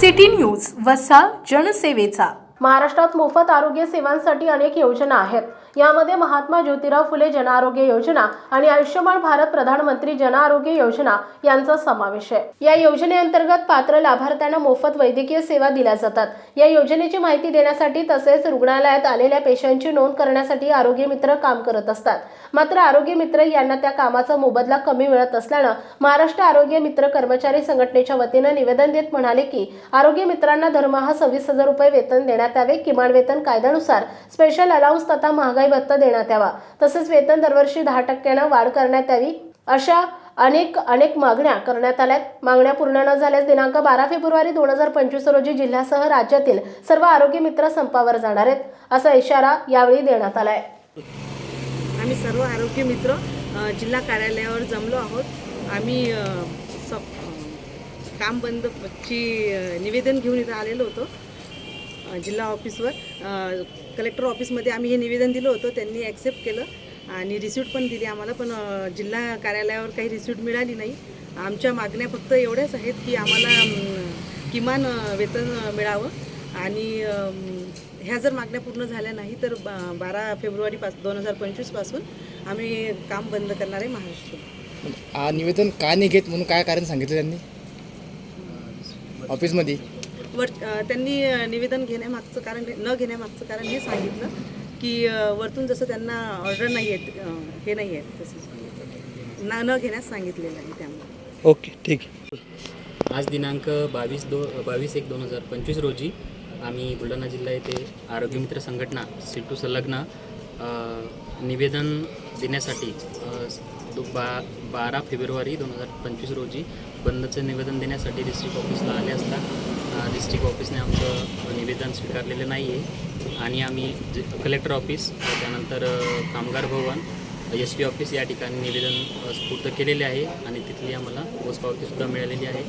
City news वसा जनसेवेचा. महाराष्ट्रात मोफत आरोग्य सेवांसाठी अनेक योजना आहेत. यामध्ये महात्मा ज्योतिराव फुले जनआरोग्य योजना आणि आयुष्यमान भारत प्रधानमंत्री जनआरोग्य योजना यांचा समावेश आहे. या योजनेअंतर्गत पात्र लाभार्थ्यांना मोफत वैद्यकीय सेवा दिल्या जातात. या योजनेची माहिती देण्यासाठी तसेच रुग्णालयात आलेल्या पेशंटची नोंद करण्यासाठी आरोग्य मित्र काम करत असतात. मात्र आरोग्य मित्र यांना त्या कामाचा मोबदला कमी मिळत असल्यानं महाराष्ट्र आरोग्य मित्र कर्मचारी संघटनेच्या वतीनं निवेदन देत म्हणाले की आरोग्य मित्रांना दरमहा सव्वीस हजार रुपये वेतन देण्यात यावे. किमान वेतन कायद्यानुसार स्पेशल अलाउन्स तथा महागाई भत्ता देण्यात यावा. तसेच वेतन दरवर्षी दहा टक्क्यानं वाढ करण्यात यावी अशा अनेक अनेक मागण्या करण्यात आल्यात. मागण्या पूर्ण न झाल्यास दिनांक बारा फेब्रुवारी दोन हजार पंचवीस रोजी जिल्ह्यासह राज्यातील सर्व आरोग्य मित्र संपावर जाणार आहेत असा इशारा यावेळी देण्यात आलाय. आम्ही सर्व आरोग्य मित्र जिल्हा कार्यालयावर जमलो आहोत. आम्ही स काम बंदची निवेदन घेऊन इथं आलेलो होतो. जिल्हा ऑफिसवर कलेक्टर ऑफिसमध्ये आम्ही हे निवेदन दिलं होतं त्यांनी ॲक्सेप्ट केलं आणि रिसिप्ट पण दिली आम्हाला पण जिल्हा कार्यालयावर काही रिसिप्ट मिळाली नाही. आमच्या मागण्या फक्त एवढ्याच आहेत की आम्हाला किमान वेतन मिळावं आणि ह्या जर मागण्या पूर्ण झाल्या नाही तर बा बारा फेब्रुवारीपास दोन हजार पंचवीसपासून आम्ही काम बंद करणार आहे महाराष्ट्र. आ, निवेदन का नाही घेत म्हणून काय कारण सांगितलं त्यांनी? ऑफिसमध्ये? वर त्यांनी निवेदन घेण्यामागचं कारण न घेण्यामागचं कारण हे सांगितलं की वरतून जसं त्यांना ऑर्डर नाही आहेत हे नाही आहेत तसं न न घेण्यास सांगितलेलं आहे त्यामुळे. ओके ठीक आहे. आज दिनांक बावीस दो बावीस एक दोन हजार पंचवीस रोजी आम्ही बुलढाणा जिल्हा येथे आरोग्यमित्र संघटना सिटू संलग्न निवेदन देण्यासाठी तो बा बारा फेब्रुवारी दोन हजार पंचवीस रोजी बंदचं निवेदन देण्यासाठी डिस्ट्रिक्ट ऑफिसला आले असता. डिस्ट्रिक्ट ऑफिसने आमचं निवेदन स्वीकारलेलं नाही आहे आणि आम्ही कलेक्टर ऑफिस त्यानंतर कामगार भवन एस पी ऑफिस या ठिकाणी निवेदन स्फूर्त केलेले आहे. आणि तिथली आम्हाला पोचपावतीसुद्धा मिळालेली आहे.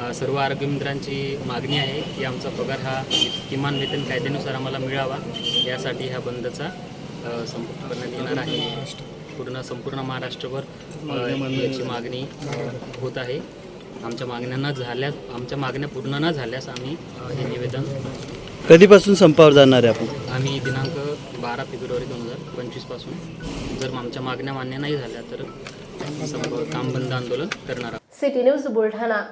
सर्व सर्व आरोग्यमित्रांची मागणी आहे की आमचा पगार हा किमान वेतन कायद्यानुसार आम्हाला मिळावा. यासाठी ह्या बंदचा संपूर्ण करण्यात येणार आहे. पूर्ण संपूर्ण महाराष्ट्रभर याची मागणी होत आहे. आमच्या मागण्या न झाल्यास आमच्या मागण्या पूर्ण न झाल्यास आम्ही हे निवेदन कधीपासून संपावर जाणार आहे आपण? आम्ही दिनांक बारा फेब्रुवारी दोन हजार पंचवीसपासून जर आमच्या मागण्या मान्य नाही झाल्या तर संप काम बंद आंदोलन करणार आहोत. City news Buldhana.